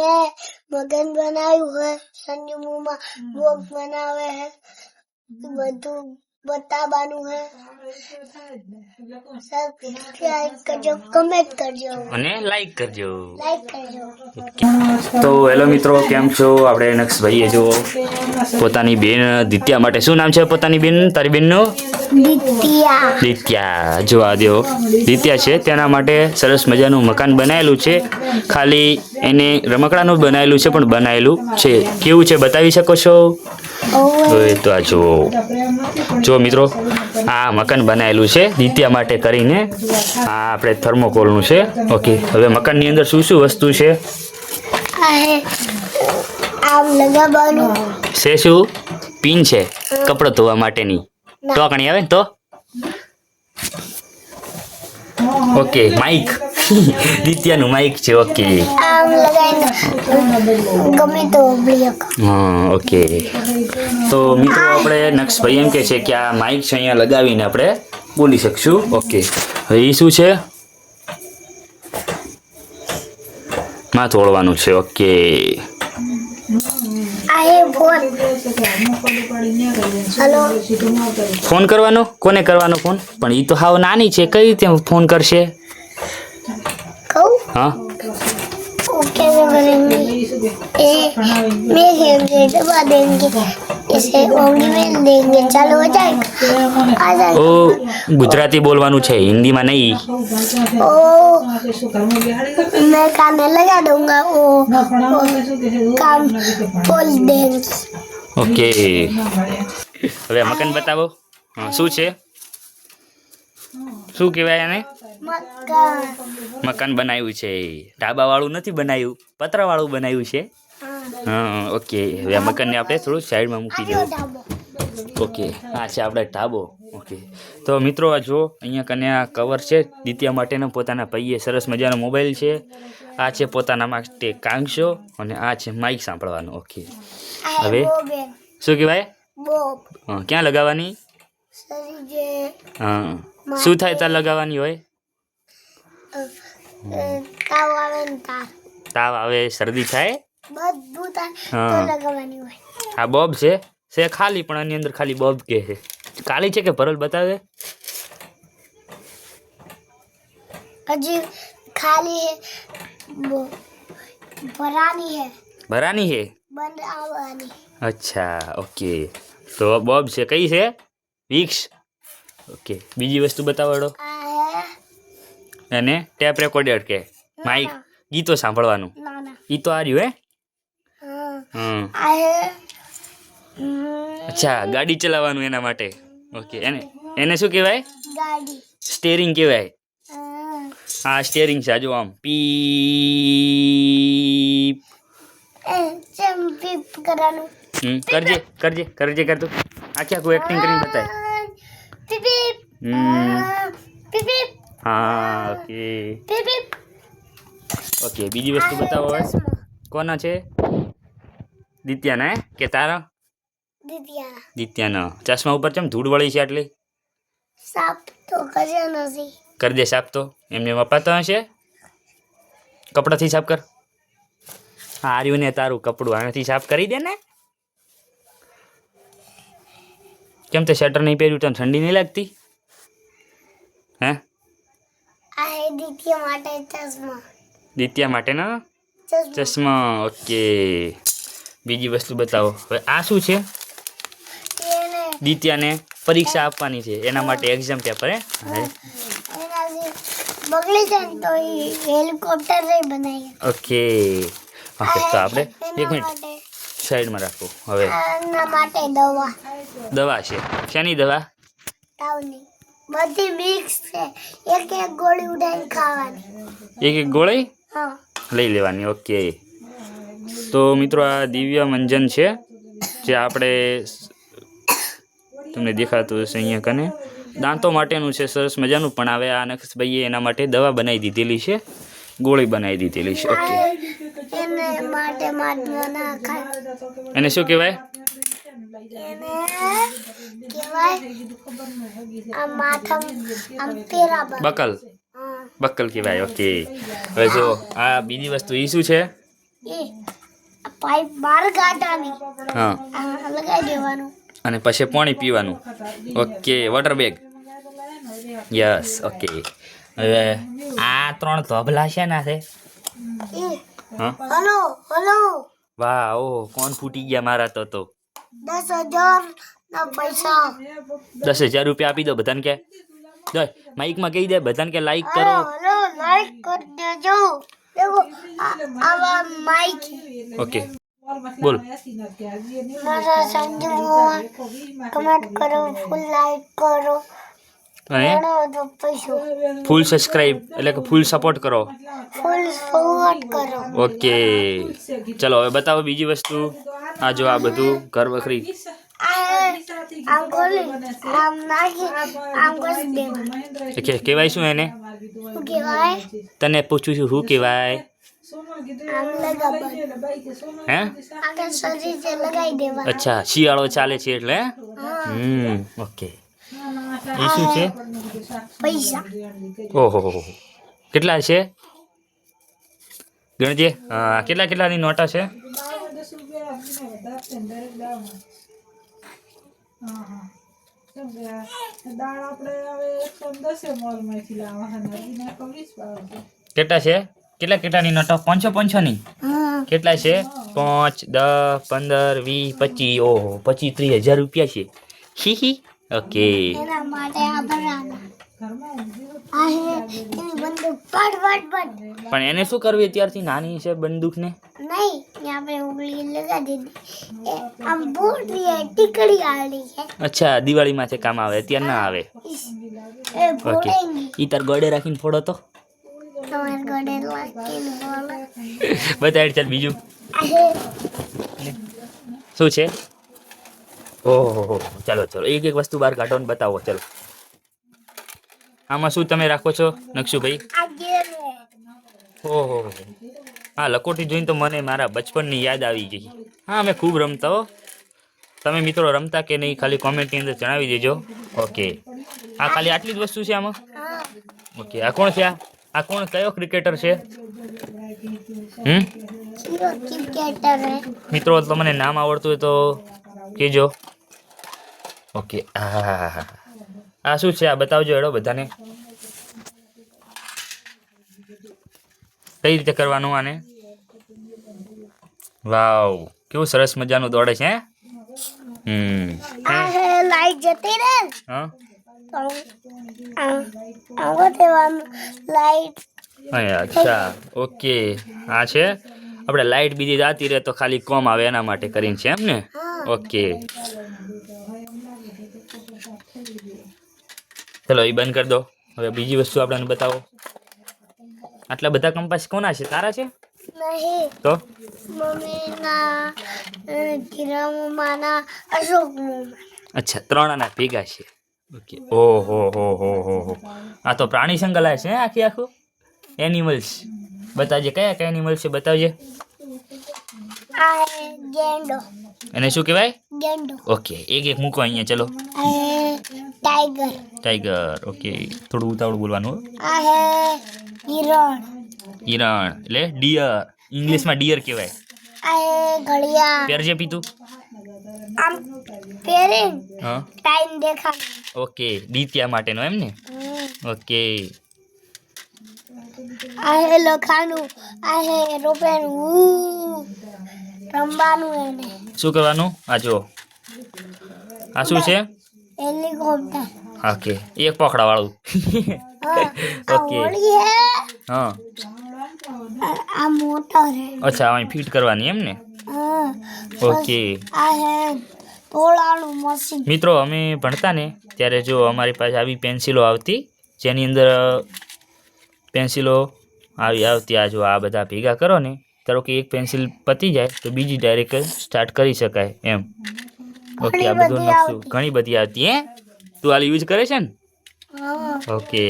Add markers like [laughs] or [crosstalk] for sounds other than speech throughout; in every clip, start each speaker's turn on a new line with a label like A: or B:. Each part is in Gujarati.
A: મેં મગન બનાવ્યું હે સંજુમુમાં ભોગ બનાવે હે બધું બતાવવાનું હે. સબસ્ક્રાઇબ કરજો કમેન્ટ કરજો.
B: અને લાઈક કરજો.
A: લાઈક કરજો.
B: તો હેલો મિત્રો કેમ છો? આપણે નક્ષભાઈએ જો પોતાની બેન દિત્યા માટે શું નામ છે પોતાની બેન તારી બેનનું?
A: દિત્યા.
B: દિત્યા જોવા દો. દિત્યા છે તેના માટે સરસ મજાનું મકાન બનાવેલું છે. ખાલી એને રમકડાનું બનાવેલું છે પણ બનાવેલું છે. કેવું છે બતાવી શકો છો? તો આ જુઓ. જો મિત્રો આ મકાન બનાવેલું છે દિત્યા માટે કરીને. આ આપણે થર્મોકોલનું છે. ઓકે હવે મકાનની અંદર શું શું વસ્તુ છે? છે શું? પિન છે કપડાં ધોવા માટેની. ટોકણી આવે ને તો? ઓકે માઇક [laughs] દિત્યાનું માઇક છે ઓકે
A: ગમે તો
B: હા ઓકે તો મિત્રો આપણે નક્ષભાઈ એમ કે છે કે આ માઇક છે અહીંયા લગાવીને આપણે બોલી શકશું. ઓકે હવે એ શું છે? માથું ઓળવાનું છે ઓકે
A: ફોન.
B: કરવાનો? કોને કરવાનો ફોન? પણ એ તો હાવ નાની છે કઈ રીતે ફોન કરશે? હા.
A: ઓકે મેં મેં દબા દેંગે. गेम से दबा देंगे इसे ओंगी में देंगे चालू हो जाएगा आ जाएगा
B: ઓ ગુજરાતી બોલવાનું છે હિન્દીમાં નહીં
A: ओ मैं काने लगा दूंगा वो, वो काम बोल देंगे
B: ઓકે હવે મકાન બતાવો હા શું છે શું કહેવાય આને
A: मकान
B: મકાન બનાવ્યું છે ઢાબા વાળું નથી બનાવ્યું પતરા વાળું બનાવ્યું છે
A: हाँ,
B: હા ઓકે. હવે આ મકાનને આપણે થોડું સાઈડમાં મૂકી
A: દઈએ
B: ઓકે. આ છે આપણે ઢાબો. ઓકે. તો મિત્રો આ જો અહીંયા કન્યા કવર છે દિત્યા માટેના પોતાના ભાઈએ સરસ મજાનો મોબાઈલ છે. આ છે પોતાના માટે કાંગશો અને આ છે માઇક સાંભળવાનો. ઓકે.
A: હવે?
B: શું કહેવાય? હા ક્યાં લગાવવાની? હા. શું થાય ત્યાં લગાવવાની હોય?
A: તાવ આવે
B: શરદી થાય? હા. બોબ છે. છે ખાલી પણ આની અંદર ખાલી બોબ કે છે. કાલી છે કે ભરલ બતાવે?
A: હજી ખાલી ભરાની હે.
B: ભરાની
A: હે? બનાવવાની
B: અચ્છા ઓકે. તો બોબ છે કઈ છે? વિક્સ ઓકે બીજી વસ્તુ બતાવાડો. અને ટેપ રેકોર્ડર કે માઈક ગીતો સાંભળવાનું. એ તો આ રહ્યું હે? અચ્છા ગાડી ચલાવવાનું એના માટે. ઓકે એને એને શું કહેવાય?
A: ગાડી.
B: સ્ટેરિંગ કહેવાય.
A: હા.
B: સ્ટેરિંગ છે જો આમ. પી કરજે કરજે કરજે કર તું. આખી આખું એક્ટિંગ કરીને બતાય? હા ઓકે. ઓકે બીજી વસ્તુ બતાવો કોના છે? દિત્યાના કે તારા? દિત્યાના. ચશ્મા ઉપર ચમ ધૂળ વળી છે આટલી?
A: સાપ તો કર્યો નથી.
B: કરી દે સાફ તો. એમને વપાતો હશે? કપડાથી સાફ કર. હા આર્યું ને તારું કપડું આનાથી સાફ કરી દે ને. કેમ તે શટર નહીં પહેર્યું તને ઠંડી નહીં લાગતી? હે?
A: દિત્યા માટે ચશ્મા.
B: દિત્યા માટેના?
A: ચશ્મા
B: ઓકે. બીજી વસ્તુ બતાવો. હવે આ શું છે? દિત્યાને પરીક્ષા આપવાની છે. એના માટે એક્ઝામ પેપર હે?
A: બગડી જાય તો હેલિકોપ્ટર નહીં બનાવીએ
B: ઓકે. ઓકે તો આપણે એક મિનિટ સાઈડમાં રાખો. હવે.
A: માટે દવા.
B: દવા છે. શેની દવા?
A: તાવની. બધી મિક્સ છે. એક એક ગોળી ઉડાઈને ખાવાની.
B: એક એક ગોળી?
A: હા.
B: લઈ લેવાની. ઓકે. તો મિત્રો આ દિવ્ય મંજન છે જે આપણે તમને દેખાતું હશે અહીંયા કને. દાંતો માટેનું છે સરસ મજાનું પણ હવે આ નક્ષભાઈએ એના માટે દવા બનાવી દીધેલી છે ગોળી બનાવી દીધેલી છે. ઓકે.
A: એને
B: શું કહેવાય?
A: પર
B: બકલ. કહેવાય ઓકે. હવે જો આ બીજી વસ્તુ એ શું છે?
A: પાઇપ બહાર કાઢવાની
B: હા.
A: લગાવી દેવાનું.
B: અને પછી પાણી પીવાનું. Okay water bag yes okay હવે આ ત્રણ ધોબલા છે ના છે
A: હલો હલો.
B: વાહ ઓ કોણ ફૂટી ગયા મારા તો તો.
A: દસ હજાર ના પૈસા.
B: દસ હજાર રૂપિયા આપી દો બધાને કે. માઇકમાં કહી દે બધાને કે લાઈક કરો.
A: હલો લાઈક કરી દેજો. આવા માઈક
B: ઓકે બોલ
A: મારા સંજોગોમાં કમેન્ટ કરો ફૂલ લાઈક કરો
B: ફૂલ સબસ્ક્રાઇબ એટલે કે ફૂલ સપોર્ટ કરો
A: ફૂલ સપોર્ટ કરો
B: ઓકે ચલો હવે બતાવો બીજી વસ્તુ આ જો આ બધું ઘર વખરી.
A: આ આમ આમ નાખી આમ
B: કહેવાય શું એને? તને પૂછું છું શું કહેવાય? હે? અચ્છા શિયાળો ચાલે છે એટલે? હે? હમ ઓકે. એ શું છે?
A: પૈસા.
B: ઓહો હો, હો. કેટલા છે? ગણજે હા, કેટલા કેટલાની નોટા છે
C: દાળ આપણે હવે એકસો દસે મોલમાંથી લાવવાના એના તો વીસ ભાવ છે.
B: કેટલા છે? કેટલા કેટલાની નોટો પાંચસો પાંચસોની
A: હા.
B: કેટલા છે? પાંચ દસ પંદર વીસ પચીસ ઓહો પચીસ ત્રીસ હજાર રૂપિયા છે. હી હી ઓકે. પણ એને શું કરવી અત્યારથી નાની છે
A: બંદૂક ને નહીં ત્યાં આપણે ઉગલી લગા દીધી આમ બોટલી ટીકડી આવેલી છે
B: અચ્છા દિવાળીમાં છે કામ આવે અત્યાર ના આવે ઓકે ઈ તાર ગોડે રાખીને ફોડો તો
A: તમાર ગોડે રાખીને ફોડો
B: બતાડ ચાલ બીજું શું છે ઓહો ચાલો ચાલો એક એક વસ્તુ બહાર કાઢો ને બતાવો ચાલો આમાં શું તમે રાખો છો, નકશુભાઈ? ઓહો. હા, લકોટી જોઈને તો મને મારા બચપનની યાદ આવી ગઈ. હા અમે ખૂબ રમતા હો. તમે મિત્રો રમતા કે નહીં, ખાલી કોમેન્ટની અંદર જણાવી દેજો. ઓકે. આ ખાલી આટલી જ વસ્તુ છે આમાં? ઓકે. આ કોણ છે આ? કોણ, કયો ક્રિકેટર છે? હમ? મિત્રો તો મને નામ આવડતું હોય તો કેજો. ઓકે. હા હા હા આ શું છે? આ બતાવજો એડો બધાને. કઈ રીતે કરવાનું આને? વાવ કેવું સરસ મજાનું દોડે છે હમ અચ્છા ઓકે. આ છે? આપણે લાઈટ બીજી જાતી રહે તો ખાલી કોમ આવે એના માટે કરીને છે એમ ને? ઓકે. ચલો એ બંધ કરી દો. હવે બીજી વસ્તુ આપણને બતાવો. આટલા બધા કંપાસ કોના છે? તારા છે? તો? અચ્છા ત્રણ આના ભેગા છે. ઓકે. ઓહો હો હો હો હો. આ તો પ્રાણી સંગ્રહાલય છે આખી આખું? એનિમલ્સ બતાવજે કયા કયા એનિમલ્સ છે બતાવજે.
A: ગેંડો
B: એને શું કહેવાય?
A: ગેંડો
B: ઓકે એક એક મૂકો અહીંયા ચલો.
A: ટાઈગર
B: ટાઈગર ઓકે થોડું ઉતાવળું બોલવાનું
A: આ હે હિરણ.
B: હિરણ એટલે ડિયર ઇંગ્લિશમાં ડિયર કહેવાય.
A: આ ઘડિયાળ. પેર
B: જે પીતું
A: આમ પેરે
B: હા.
A: ટાઈમ દેખા
B: ઓકે દીત્યા માટેનો એમ ને? ઓકે
A: આ હે લખાનું આ હે રોપેનું રમવાનું એને.
B: શું કરવાનું? આ જો આ શું છે?
A: હેલિકોપ્ટર.
B: ઓકે એક પકડા વાળું ઓકે.
A: હે. આ- મોટર
B: અચ્છા અહીં ફિટ કરવાની એમ ને? ઓકે.
A: આ હે
B: મિત્રો અમે ભણતા ને ત્યારે જો અમારી પાસે આવી પેન્સિલો આવતી જેની અંદર પેન્સિલો આવી આવતી આ જો આ બધા ભેગા કરો ને ધારો કે એક પેન્સિલ પતી જાય તો બીજી ડાયરેક્ટ સ્ટાર્ટ કરી શકાય એમ. ઓકે આ બધું નકશું. ઘણી બધી આવતી હે? તું આલી યુઝ કરે છે ને? ઓકે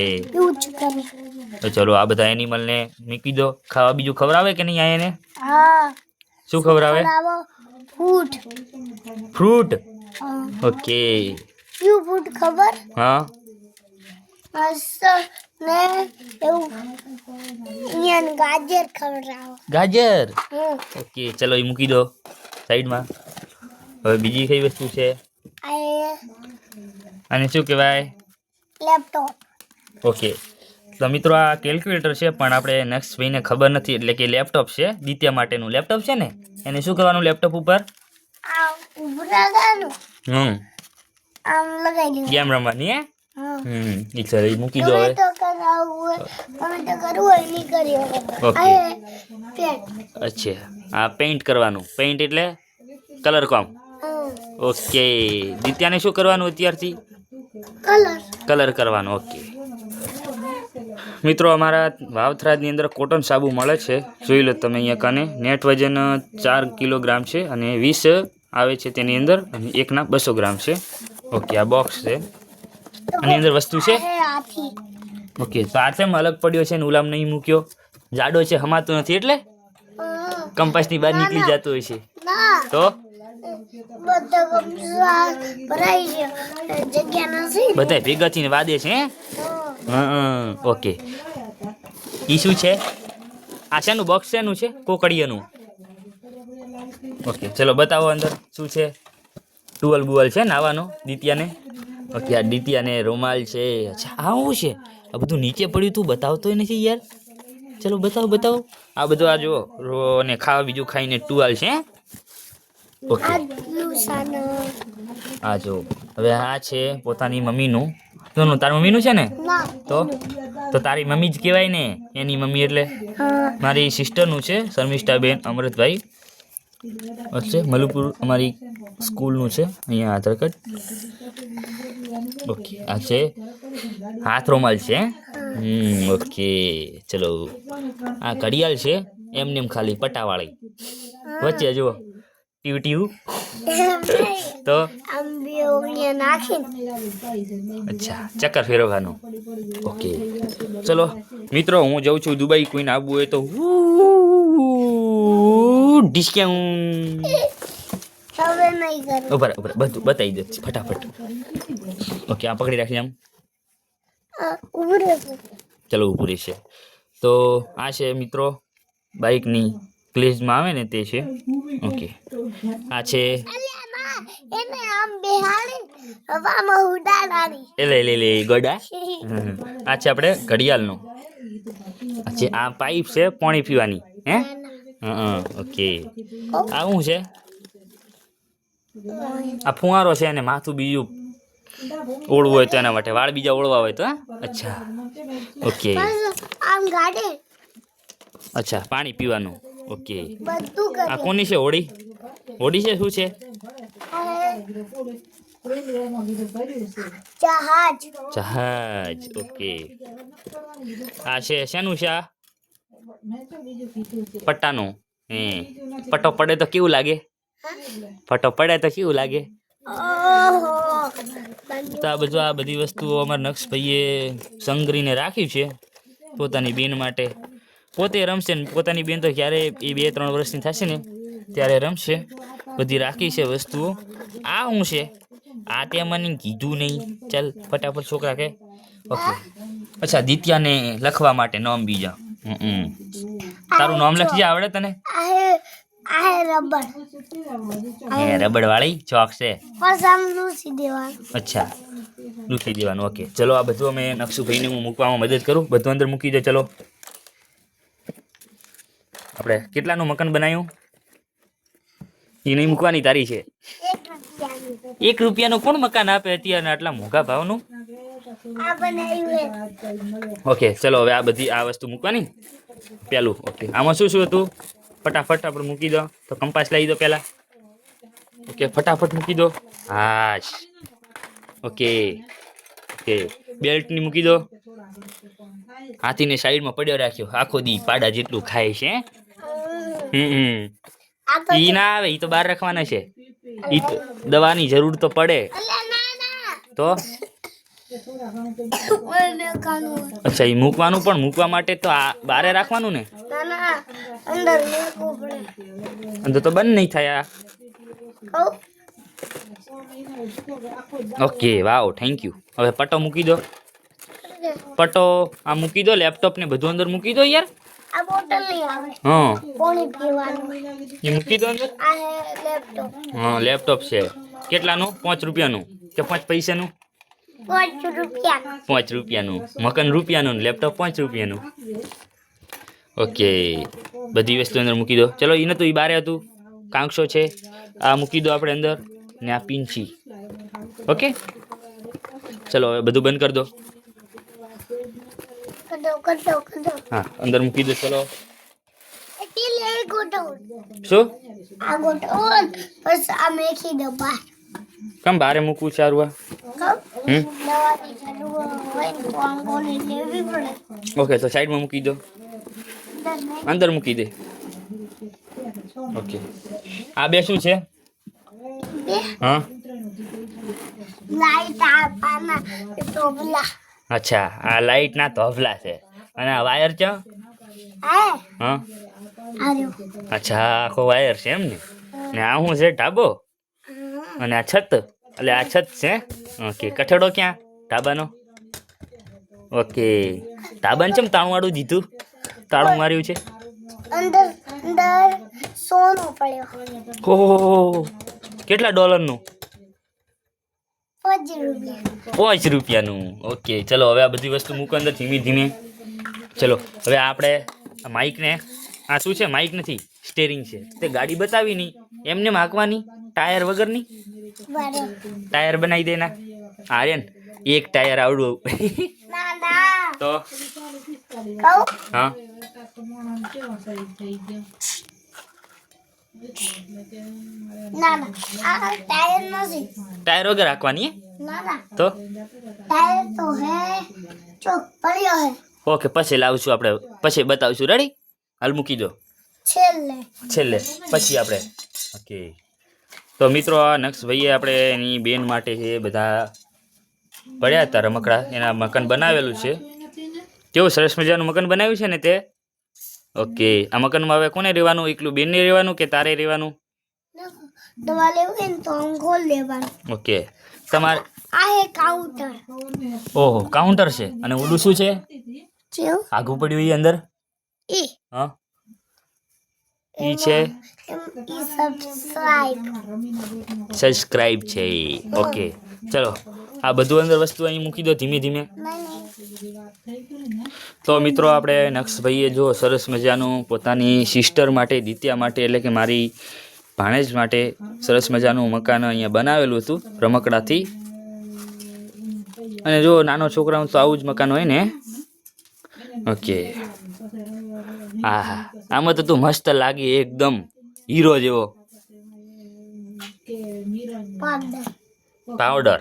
B: તો ચલો આ બધા એનિમલને મૂકી દો. ખાવા બીજું ખવડાવે કે નહીં આ એને? શું ખવડાવે?
A: બનાવો
B: ફ્રૂટ ઓકે
A: કયું ખબર?
B: હા.
A: ને એવું. અહીંયા ગાજર ખવડાવો.
B: ગાજર? ઓકે ચલો એ મૂકી દો સાઈડમાં. હવે બીજી કઈ વસ્તુ છે? અને શું કહેવાય?
A: લેપટોપ.
B: ઓકે. તો મિત્રો આ કેલ્ક્યુલેટર છે પણ આપણે નેક્સ્ટ ભાઈને ખબર નથી એટલે કે લેપટોપ છે દિત્યા માટેનું લેપટોપ છે ને? એને શું કરવાનું લેપટોપ ઉપર? હમ. ગેમ રમવાની હે?
A: હમ
B: હમ ઈ ચાલો એ મૂકી દો હવે. ઓકે. અચ્છા. આ પેઇન્ટ કરવાનું. પેઇન્ટ એટલે કલર કોમ? ઓકે. દિત્યાને શું કરવાનું અત્યારથી?
A: કલર.
B: કલર કરવાનો ઓકે. મિત્રો અમારા વાવથરાજની અંદર કોટન સાબુ મળે છે. જોઈ લો તમે અહીંયા કને. નેટ વજન ચાર કિલોગ્રામ છે અને વીસ આવે છે તેની અંદર અને એકના બસો ગ્રામ છે. ઓકે આ બોક્સ છે. આની અંદર વસ્તુ છે? ઓકે તો આ તેમ અલગ પડ્યો છે ને ઉલામ નહીં મૂક્યો. જાડો છે હમાતો નથી એટલે. કંપાસની બહાર નીકળી જતો હોય છે. તો?
A: બધા
B: ભેગા થઈને વાદે છે હે? હં. ઓકે. ઈ શું છે? આ શેનું બોક્સ શેનું છે? કોકડીયાનું. ઓકે ચલો બતાવો અંદર શું છે. ટુવલ બુવલ છે નાવાનો દિત્યાને. ઓકે આ દિત્યાને રૂમાલ છે અચ્છા આ શું છે? આ બધું નીચે પડ્યું તું બતાવતોય નથી યાર. ચલો બતાવો બતાવો. આ બધું આ જો રો ને ખાવા બીજું ખાઈને ટુવાલ છે ઓકે.
A: આ
B: જો હવે આ છે પોતાની મમ્મીનું. જોનું તારી મમ્મીનું છે ને? તો? તો તારી મમ્મી જ કહેવાય ને એની મમ્મી એટલે? મારી સિસ્ટરનું છે શર્મિષ્ઠાબેન અમૃતભાઈ. છે મલુપુર અમારી સ્કૂલનું છે અહીંયા આધાર કાર્ડ ઓકે આ છે હાથ રૂમાલ છે હમ ઓકે ચલો. આ ઘડિયાળ છે એમને એમ ખાલી પટાવાળી. વચ્ચે જુઓ ટીવ ટીવ. [laughs] તો? અચ્છા ચક્કર ફેરવવાનું. ઓકે ચલો. મિત્રો હું જાઉં છું દુબઈ કોઈને આવવું હોય તો ડિસ્કાઉન્ટ. ઊભા ઊભા. બધું બતાવી દે. ફટાફટ. ઓકે આ પકડી રાખી આમ ચલો ઊભું રહેશે. તો આ છે મિત્રો બાઇકની ક્લેજમાં આવે ને તે છે. ઓકે. આ છે એ લે લે લે ગોડા. [laughs] આ છે આપણે ઘડિયાળનું. આ પાઇપ છે પાણી પીવાની. હે? હં ઓકે. આ શું છે? આ ફુવારો છે અને માથું બીજું ઓળવું હોય તો એના માટે. વાળ બીજા ઓળવા હોય તો અચ્છા. ઓકે.
A: આમ ગાડે.
B: અચ્છા પાણી પીવાનું. ઓકે. આ કોની છે હોડી હોડી છે શું છે?
A: જહાજ.
B: જહાજ ઓકે. આ છે શેનું છે આ? પટ્ટાનું. હે. પટ્ટો પડે તો કેવું લાગે? પટ્ટો પડે તો કેવું લાગે? તો આ બધું આ બધી વસ્તુઓ અમારા નક્ષભાઈએ સંગરીને રાખ્યું છે પોતાની બેન માટે. પોતે રમશે ને પોતાની બેન તો ક્યારે એ બે ત્રણ વર્ષની થશે ને ત્યારે રમશે. બધી રાખી છે વસ્તુઓ. આ શું છે? આ તે મને કીધું નહીં. ચાલ ફટાફટ છોકરા કે. ઓકે. અચ્છા દિત્યાને લખવા માટે નામ બીજા. તારું નામ લખજે આવડે તને?
A: આ હે રબર.
B: હે રબડ વાળી ચોક છે.
A: બસ આમ લૂસી દેવાનું.
B: અચ્છા લૂંટી દેવાનું ઓકે. ચલો આ બધું અમે નકશુભાઈને હું મૂકવામાં મદદ કરું. બધું અંદર મૂકી દે ચલો. આપણે કેટલાનું મકાન બનાવ્યું? એ નહીં મૂકવાની તારી છે.
A: એક રૂપિયાનું.
B: નું કોણ મકાન આપે અત્યારે આટલા મોંઘા ભાવનું?
A: નું
B: ઓકે ચલો હવે આ બધી આ વસ્તુ મૂકવાની. પેલું ઓકે. આમાં શું શું હતું? ફટાફટ આપણે મૂકી દો. તો કંપાસ લાવી દો પહેલાં. ઓકે, ફટાફટ મૂકી દો. હા ઓકે. ઓકે. બેલ્ટની મૂકી દો. હાથીને સાઈડમાં પડ્યો રાખ્યો. આખો દી પાડા જેટલું ખાય છે હમ. ઈ ના આવે, ઈ તો બહાર રાખવાના છે. ઈ તો દવાની જરૂર તો પડે. તો? અચ્છા એ મૂકવાનું પણ મૂકવા માટે તો આ બારે રાખવાનું ને?
A: અંદર
B: તો બંધ નહીં થાય ઓકે વાવ થેન્ક યુ હવે પટ્ટો મૂકી દો.
C: પટો આ મૂકી દો લેપટોપ ને બધું અંદર મૂકી દો યાર.
A: આ બોટલ નહીં આવે.
C: હા.
A: પાણી પીવાનું.
C: એ મૂકી દો અંદર.
A: આ લેપટોપ
C: હા લેપટોપ છે. કેટલાનું? પાંચ રૂપિયાનું. કે પાંચ પૈસાનું?
A: પાંચ
C: રૂપિયાનું. મકાન રૂપિયાનું ને લેપટોપ પાંચ રૂપિયાનું. ઓકે. બધી વસ્તુ અંદર મૂકી દો. ચલો એ નતું એ બારે હતું. કાંક્ષો છે. આ મૂકી દો આપણે અંદર ને આ પીંછી. ઓકે? ચલો હવે બધું બંધ કરી દો. હા અંદર મૂકી દો ચલો. શું? કેમ બારે મૂકવું સારું આ ઓકે તો સાઈડમાં મૂકી દો.
A: અંદર
C: મૂકી દે. ઓકે આ બે શું છે? હા? અચ્છા આ લાઈટ ના તોફલા છે. અને આ વાયર છે
A: હા.
C: અચ્છા આખો વાયર છે એમ ને? ને આ શું છે ઢાબો? અને આ છત? એટલે આ છત છે ઓકે કઠેડો ક્યાં? ઢાબાનો ઓકે. ઢાબાને ચમ તાણું વાળું દીધું તાળું માર્યું છે?
A: અંદર અંદર સોનું પડ્યો.
C: ઓહો કેટલા ડોલરનું?
A: પાંચ
C: રૂપિયાનું. ઓકે ચલો હવે આ બધી વસ્તુ મૂકો અંદર ધીમે ધીમે. ચલો હવે આપણે માઇકને આ શું છે? માઇક નથી સ્ટેરિંગ છે. તે ગાડી બતાવી નહીં એમને માકવાની ટાયર વગરની? ટાયર બનાવી દેના. આર્યન એક ટાયર આવડું
A: ના ના.
C: તો? હા.
A: ના ના. ટાયર
C: વગર હાંકવાની હે?
A: ના ના.
C: તો? ઓકે પછી લાવશું આપણે. પછી બતાવશું. રેડી હાલ મૂકી દો.
A: છેલ્લે.
C: છેલ્લે. પછી આપણે. ઓકે તો મિત્રો આ નક્ષ ભાઈએ આપણે એની બેન માટે છે બધા પડ્યા હતા રમકડા એના મકાન બનાવેલું છે. કેવું સરસ મજાનું મકાન બનાવ્યું છે ને તે? ઓકે આ મકાનમાં હવે કોને રહેવાનું? એકલું બેનને રહેવાનું કે તારે રહેવાનું? ઓકે તમારે
A: આ હે કાઉન્ટર
C: ઓહો કાઉન્ટર છે. અને ઓલું શું છે? આગું પડ્યું એ અંદર? હા. ઈ છે
A: સબસ્ક્રાઇબ
C: છે ઓકે ચલો આ બધું અંદર વસ્તુ અહીં મૂકી દો ધીમે ધીમે. તો મિત્રો આપણે નક્ષભાઈએ જો સરસ મજાનું પોતાની સિસ્ટર માટે દિત્યા માટે એટલે કે મારી ભાણેજ માટે સરસ મજાનું મકાન અહીંયા બનાવેલું હતું રમકડાથી. અને જો નાનો છોકરાનું તો આવું જ મકાન હોય ને. ઓકે. હા હા આમાં તો તું મસ્ત લાગી એકદમ. હીરો જેવો.
A: પાવડર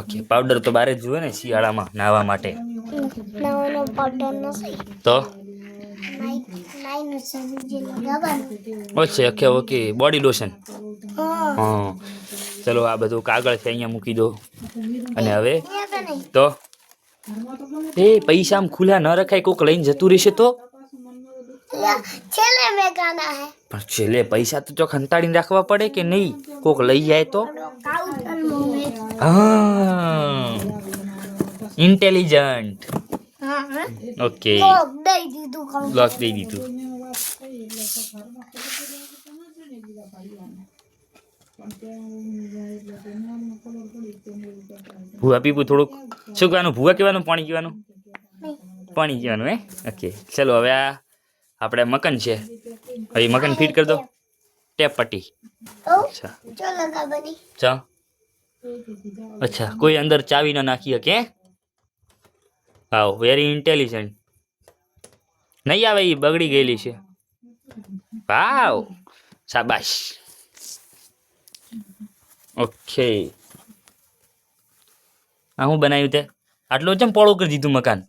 C: ઓકે પાવડર તો બારે જ જુએ ને શિયાળામાં નાહવા માટે. તો?
A: લગાવવાનું
C: ઓકે ઓકે બોડી લોશન
A: હા.
C: ચલો આ બધું કાગળ છે અહીંયા મૂકી દો. અને હવે?
A: તો?
C: એ પૈસા આમ ખુલ્લા ન રખાય કોક લઈને જતું રહેશે તો? પણ છેલ્લે પૈસા તો ચોખ હંતાડીને રાખવા પડે કે નહીં? કોક લઈ જાય તો? હા. ઇન્ટેલિજન્ટ ઓકે લોક દઈ દીધું ભૂવા પીવું થોડુંક. શું કહેવાનું? ભૂવા કહેવાનું? પાણી કહેવાનું? પાણી કહેવાનું, હે? ઓકે ચલો, હવે આ આપણે મકન છે. હવે મકન ફીટ કરી દો. ટેપ પટ્ટી. અચ્છા. અચ્છા, કોઈ અંદર ચાવી ન નાખી શકે હાવ વેરી ઇન્ટેલિજન્ટ નહીં આવે એ બગડી ગયેલી છે. વાવ! શાબાશ. ઓકે. આ હું બનાવ્યું તે? આટલું ચમ પોળું કરી દીધું મકાન?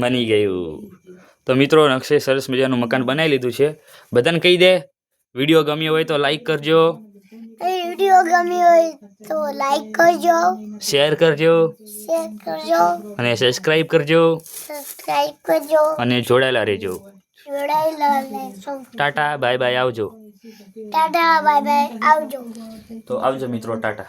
A: બની ગયું.
C: તો મિત્રો નકશે સરસ મજાનું મકાન બનાવી લીધું છે. બધાને કહી દે વીડિયો ગમ્યો હોય તો લાઈક કરજો.
A: વીડિયો ગમ્યો હોય તો લાઈક કરજો.
C: શેર કરજો.
A: શેર કરજો
C: અને સબસ્ક્રાઇબ કરજો.
A: સબસ્ક્રાઇબ કરજો.
C: અને જોડાયેલા રહેજો. ટાટા બાય બાય આવજો. ટાટા બાય બાય આવજો.
B: તો આવજો મિત્રો ટાટા.